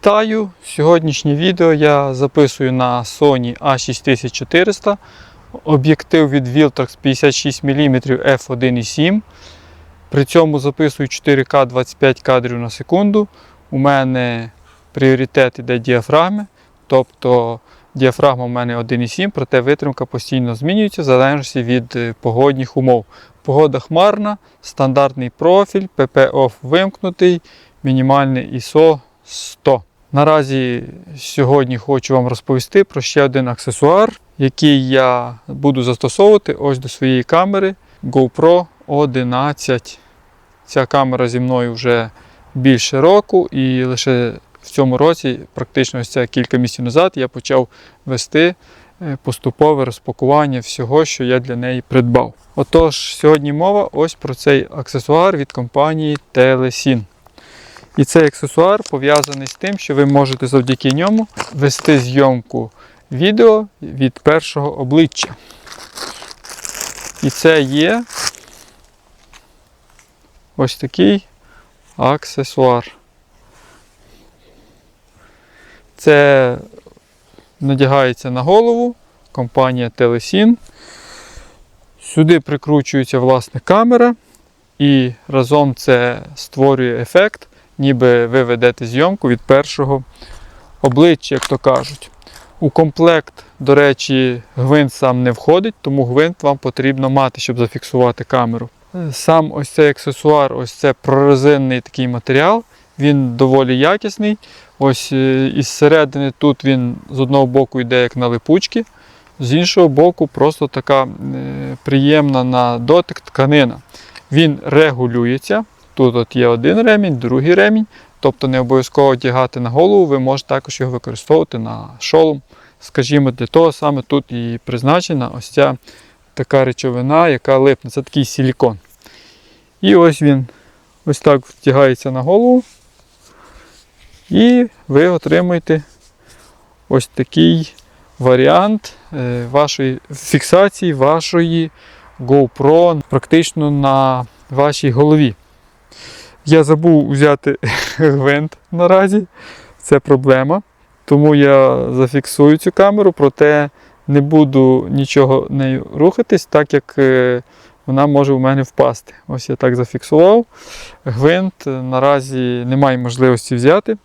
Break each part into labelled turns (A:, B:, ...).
A: Вітаю! Сьогоднішнє відео я записую на Sony A6400. Об'єктив від Viltrox 56 мм f1.7. При цьому записую 4К 25 кадрів на секунду. У мене пріоритет іде діафрагми. Тобто діафрагма у мене 1.7, проте витримка постійно змінюється в залежності від е, погодних умов. Погода хмарна, стандартний профіль, PP-OFF вимкнутий, мінімальний ISO 100. Наразі сьогодні хочу вам розповісти про ще один аксесуар, який я буду застосовувати ось до своєї камери GoPro 11. Ця камера зі мною вже більше року, і лише в цьому році, практично ось це кілька місяців назад, я почав вести е, поступове розпакування всього, що я для неї придбав. Отож, сьогодні мова ось про цей аксесуар від компанії Telesin. І цей аксесуар пов'язаний з тим, що ви можете завдяки ньому вести зйомку відео від першого обличчя. І це є ось такий аксесуар. Це надягається на голову, компанія Telesin. Сюди прикручується власне камера, і разом це створює ефект, ніби ви ведете зйомку від першого обличчя, як то кажуть. У комплект, до речі, гвинт сам не входить, тому гвинт вам потрібно мати, щоб зафіксувати камеру. Сам ось цей аксесуар, ось це прорезинний такий матеріал, він доволі якісний. Ось е, із середини тут він з одного боку йде як на липучки, з іншого боку, просто така е, приємна на дотик тканина. Він регулюється. Тут от є один ремінь, другий ремінь. Тобто не обов'язково одягати на голову, ви можете також його використовувати на шолом. Скажімо, для того саме тут і призначена ось ця така речовина, яка липне. Це такий силікон. І ось він ось так втягається на голову. І ви отримуєте ось такий варіант е, вашої фіксації вашої GoPro практично на вашій голові. Я забув взяти гвинт наразі, це проблема. Тому я зафіксую цю камеру, проте не буду нічого нею рухатись, так як е, вона може у мене впасти. Ось я так зафіксував. Гвинт е, наразі немає можливості взяти.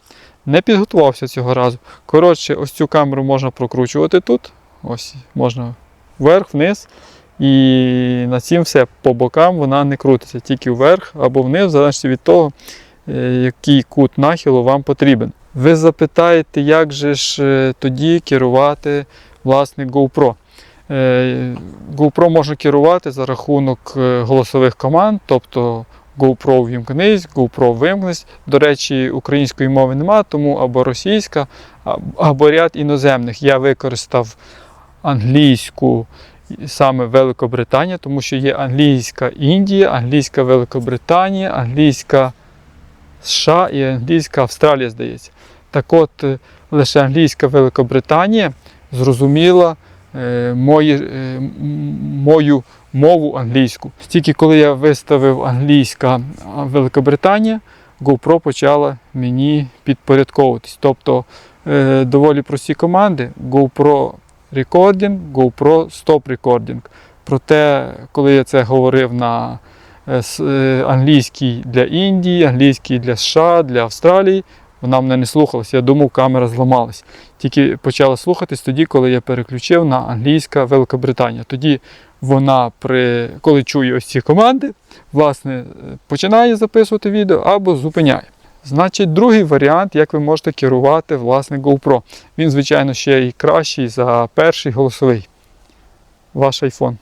A: Не підготувався цього разу. Коротше, ось цю камеру можна прокручувати тут. Ось можна вверх, вниз. І на цім все по бокам вона не крутиться, тільки вверх або вниз, в залежності від того, е, який кут нахилу вам потрібен. Ви запитаєте, як же ж е, тоді керувати власне GoPro. Е, GoPro можна керувати за рахунок голосових команд, тобто GoPro вімкнись, GoPro вимкнись. До речі, української мови немає, тому або російська, або ряд іноземних. Я використав англійську саме Великобританія, тому що є англійська Індія, англійська Великобританія, англійська США і англійська Австралія, здається. Так от, е, лише англійська Великобританія зрозуміла е, мої, е, мою мову англійську. Тільки коли я виставив англійська Великобританія, GoPro почала мені підпорядковуватись. Тобто е, доволі прості команди: GoPro Recording, GoPro Stop Recording. Проте, коли я це говорив на е, е, англійській для Індії, англійській для США, для Австралії, вона мене не слухалася. Я думав, камера зламалась. Тільки почала слухатись тоді, коли я переключив на англійська Великобританія. Тоді вона, при, коли чує ось ці команди, власне, е, починає записувати відео або зупиняє. Значить, другий варіант, як ви можете керувати власне GoPro. Він, звичайно, ще й кращий за перший голосовий. Ваш iPhone.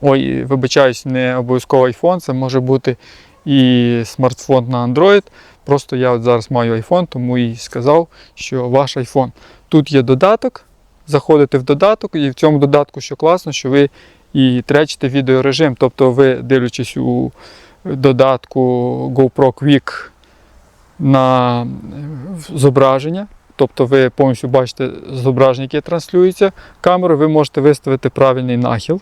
A: Ой, вибачаюсь, не обов'язково iPhone, це може бути і смартфон на Android. Просто я от зараз маю iPhone, тому і сказав, що ваш iPhone. Тут є додаток, заходите в додаток, і в цьому додатку, що класно, що ви і тречите відеорежим. Тобто ви, дивлячись у додатку GoPro Quick на зображення, тобто ви повністю бачите зображення, яке транслюється камерою, ви можете виставити правильний нахил.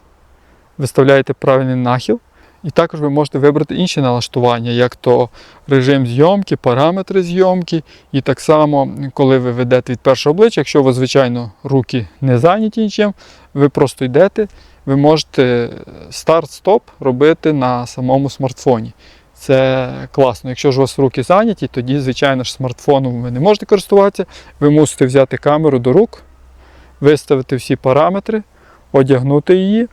A: Виставляєте правильний нахил. І також ви можете вибрати інші налаштування, як то режим зйомки, параметри зйомки. І так само, коли ви ведете від першого обличчя, якщо у вас, звичайно, руки не зайняті нічим, ви просто йдете, ви можете старт-стоп робити на самому смартфоні. Це класно. Якщо ж у вас руки зайняті, тоді, звичайно ж, смартфоном ви не можете користуватися. Ви мусите взяти камеру до рук, виставити всі параметри, одягнути її.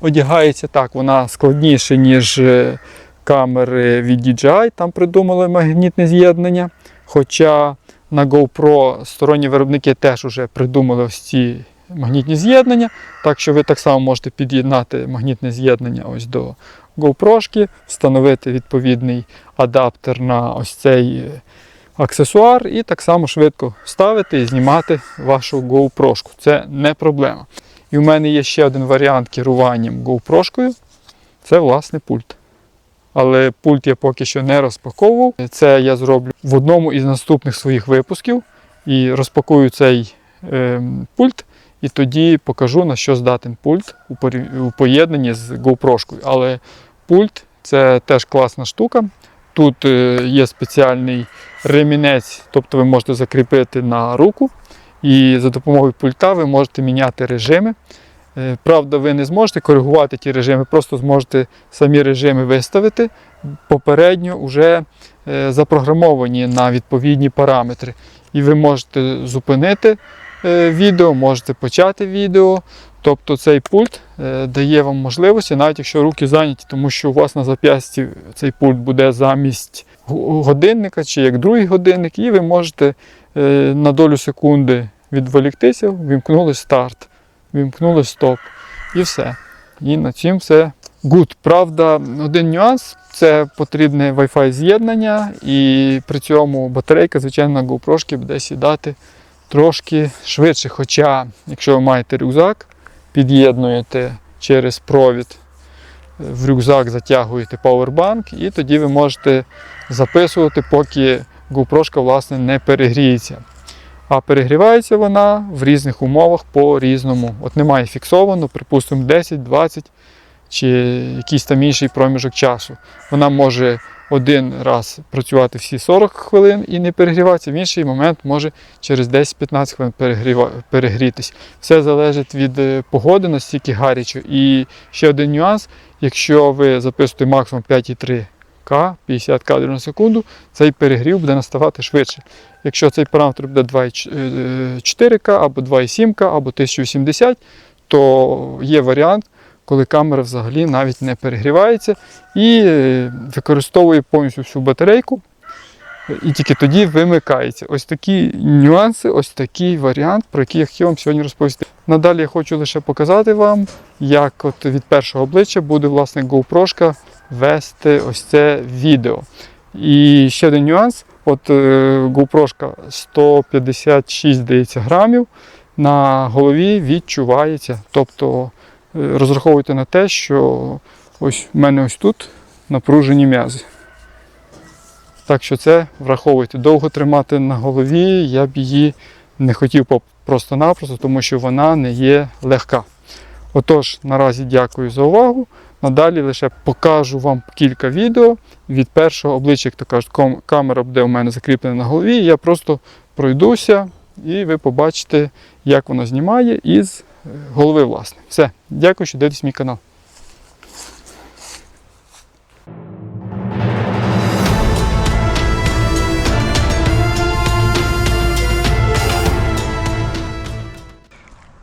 A: Одягається так, вона складніше, ніж е, камери від DJI, там придумали магнітне з'єднання. Хоча на GoPro сторонні виробники теж вже придумали ось ці магнітні з'єднання. Так що ви так само можете під'єднати магнітне з'єднання ось до GoPro, встановити відповідний адаптер на ось цей е, аксесуар і так само швидко ставити і знімати вашу GoPro. Це не проблема. І в мене є ще один варіант керуванням GoPro. Це власне пульт. Але пульт я поки що не розпаковував. Це я зроблю в одному із наступних своїх випусків. І розпакую цей е, пульт, і тоді покажу, на що здатен пульт у, поєднанні з GoPro. Але пульт це теж класна штука. Тут е, є спеціальний ремінець, тобто ви можете закріпити на руку. І за допомогою пульта ви можете міняти режими. Е, Правда, ви не зможете коригувати ті режими, просто зможете самі режими виставити попередньо вже е, запрограмовані на відповідні параметри. І ви можете зупинити відео, можете почати відео. Тобто цей пульт е, дає вам можливості, навіть якщо руки зайняті, тому що у вас на зап'ясті цей пульт буде замість годинника чи як другий годинник, і ви можете е, на долю секунди відволіктися, вімкнули старт, вімкнули стоп і все. І на цім все good. Правда, один нюанс це потрібне Wi-Fi з'єднання, і при цьому батарейка, звичайно, на GoPro буде сідати трошки швидше. Хоча, якщо ви маєте рюкзак, під'єднуєте через провід в рюкзак, затягуєте пауербанк, і тоді ви можете записувати, поки GoPro власне не перегріється. А перегрівається вона в різних умовах по-різному. От немає фіксовано, припустимо, 10, 20 чи якийсь там інший проміжок часу. Вона може один раз працювати всі 40 хвилин і не перегріватися, в інший момент може через 10-15 хвилин перегріва- перегрітись. Все залежить від е, погоди, настільки гарячо. І ще один нюанс: якщо ви записуєте максимум 5,3 К, 50 кадрів на секунду, цей перегрів буде наставати швидше. Якщо цей параметр буде 2,4К або 2,7К або 1080, то є варіант, коли камера взагалі навіть не перегрівається і е, використовує повністю всю батарейку. І тільки тоді вимикається. Ось такі нюанси, ось такий варіант, про який я хотів вам сьогодні розповісти. Надалі я хочу лише показати вам, як от від першого обличчя буде власне GoPro вести ось це відео. І ще один нюанс: от е, GoPro 156 здається, грамів на голові відчувається. Тобто розраховуйте на те, що ось в мене ось тут напружені м'язи. Так що це враховуйте. Довго тримати на голові я б її не хотів просто-напросто, тому що вона не є легка. Отож, наразі дякую за увагу. Надалі лише покажу вам кілька відео від першого обличчя, як то кажуть, камера буде у мене закріплена на голові. Я просто пройдуся і ви побачите, як воно знімає із голови, власне. Все, дякую, що дивитесь мій канал.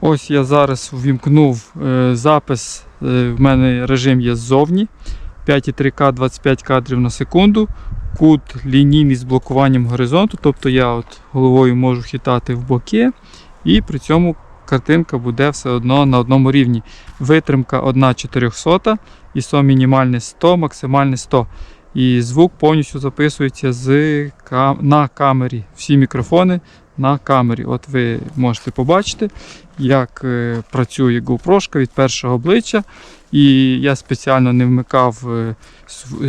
A: Ось я зараз ввімкнув е, запис. Е, в мене режим є ззовні. 5,3К 25 кадрів на секунду. Кут лінійний з блокуванням горизонту. Тобто я от головою можу хитати в боки, і при цьому картинка буде все одно на одному рівні. Витримка 1,400, ISO мінімальне 100, максимальне 100. І звук повністю записується з, на камері. Всі мікрофони на камері. От ви можете побачити, як е, працює GoPro від першого обличчя. І я спеціально не вмикав е,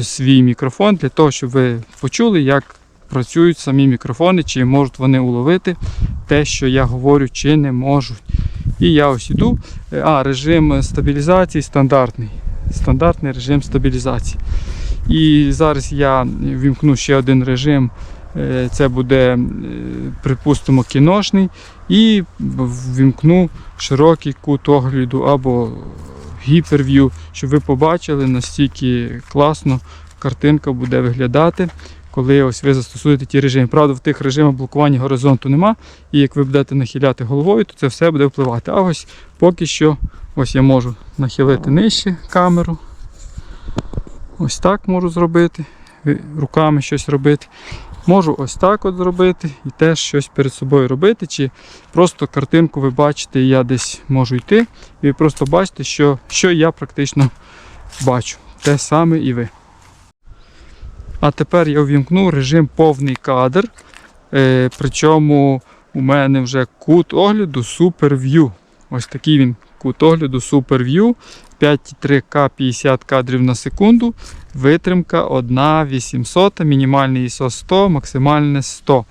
A: свій мікрофон для того, щоб ви почули, як працюють самі мікрофони, чи можуть вони уловити те, що я говорю, чи не можуть. І я ось іду. А, режим стабілізації стандартний. стандартний режим стабілізації. І зараз я вімкну ще один режим. Е, Це буде, е, припустимо, кіношний, і вімкну широкий кут огляду або гіперв'ю, щоб ви побачили, настільки класно картинка буде виглядати, коли ось ви застосуєте ті режими. Правда, в тих режимах блокування горизонту нема, і як ви будете нахиляти головою, то це все буде впливати. А ось поки що ось я можу нахилити нижче камеру. Ось так можу зробити, руками щось робити. Можу ось так от зробити і теж щось перед собою робити. Чи просто картинку ви бачите, і я десь можу йти, і ви просто бачите, що, що я практично бачу. Те саме і ви. А тепер я увімкну режим повний кадр. Е, причому у мене вже кут огляду Super View. Ось такий він кут огляду Super View. 5,3К 50 кадрів на секунду. Витримка 1,800, мінімальний ISO 100, максимальне 100.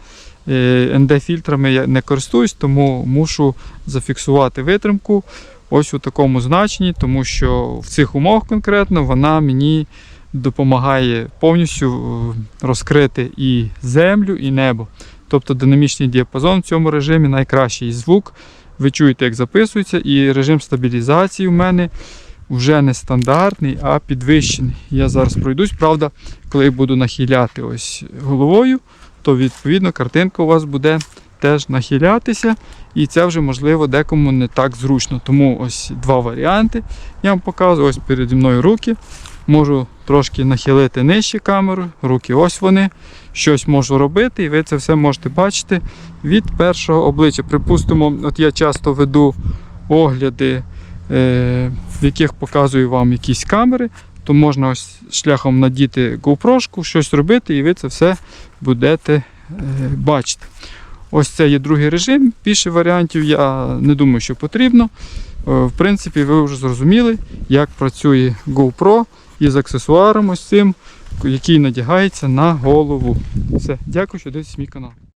A: Е, ND-фільтрами я не користуюсь, тому мушу зафіксувати витримку ось у такому значенні, тому що в цих умовах конкретно вона мені допомагає повністю е, розкрити і землю, і небо. Тобто динамічний діапазон в цьому режимі найкращий звук. Ви чуєте, як записується, і режим стабілізації у мене вже не стандартний, а підвищений. Я зараз пройдусь. Правда, коли буду нахиляти ось головою, то відповідно картинка у вас буде теж нахилятися. І це вже можливо декому не так зручно. Тому ось два варіанти. Я вам показую ось переді мною руки. Можу трошки нахилити нижче камеру, руки ось вони. Щось можу робити, і ви це все можете бачити від першого обличчя. Припустимо, от я часто веду огляди, е, в яких показую вам якісь камери, то можна ось шляхом надіти GoPro, щось робити, і ви це все будете е, бачити. Ось це є другий режим. Більше варіантів я не думаю, що потрібно. Е, В принципі, ви вже зрозуміли, як працює GoPro із аксесуаром ось цим, який надягається на голову. Все, дякую, що дивитесь мій канал.